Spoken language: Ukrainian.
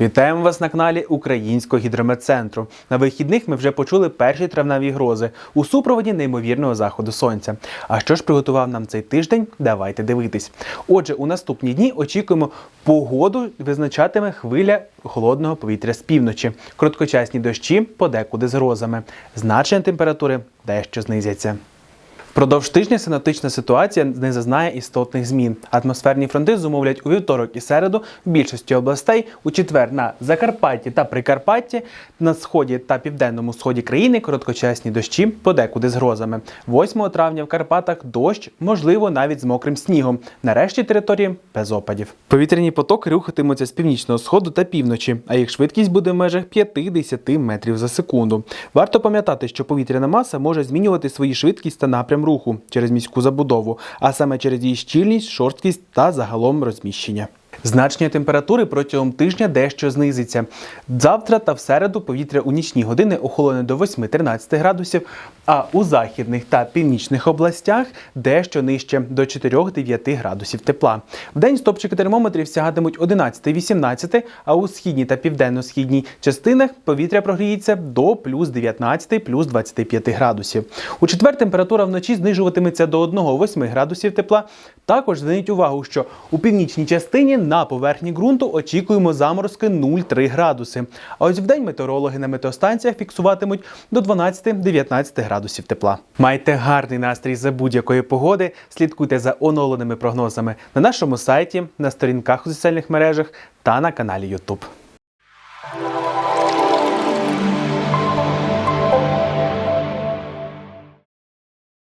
Вітаємо вас на каналі Українського гідрометцентру. На вихідних ми вже почули перші травневі грози у супроводі неймовірного заходу сонця. А що ж приготував нам цей тиждень? Давайте дивитись. Отже, у наступні дні очікуємо погоду, визначатиме хвиля холодного повітря з півночі. Короткочасні дощі подекуди з грозами. Значення температури дещо знизяться. Впродовж тижня синоптична ситуація не зазнає істотних змін. Атмосферні фронти зумовлять у вівторок і середу в більшості областей, у четвер на Закарпатті та Прикарпатті, на сході та південному сході країни короткочасні дощі подекуди з грозами. 8 травня в Карпатах дощ, можливо, навіть з мокрим снігом. Нарешті території без опадів. Повітряні потоки рухатимуться з північного сходу та півночі, а їх швидкість буде в межах 5-10 метрів за секунду. Варто пам'ятати, що повітряна маса може змінювати свою швидкість та напрям руху через міську забудову, а саме через її щільність, шорсткість та загалом розміщення. Значення температури протягом тижня дещо знизиться. Завтра та в середу повітря у нічні години охолоне до 8-13 градусів, а у західних та північних областях дещо нижче до 4-9 градусів тепла. Вдень стопчики термометрів сягатимуть 11-18, а у східній та південно-східній частинах повітря прогріється до плюс 19, плюс 25 градусів. У четвер температура вночі знижуватиметься до 1-8 градусів тепла. Також зверніть увагу, що у північній частині на поверхні ґрунту очікуємо заморозки 0,3 градуси. А ось вдень метеорологи на метеостанціях фіксуватимуть до 12-19 градусів тепла. Майте гарний настрій за будь-якої погоди. Слідкуйте за оновленими прогнозами на нашому сайті, на сторінках у соціальних мережах та на каналі YouTube.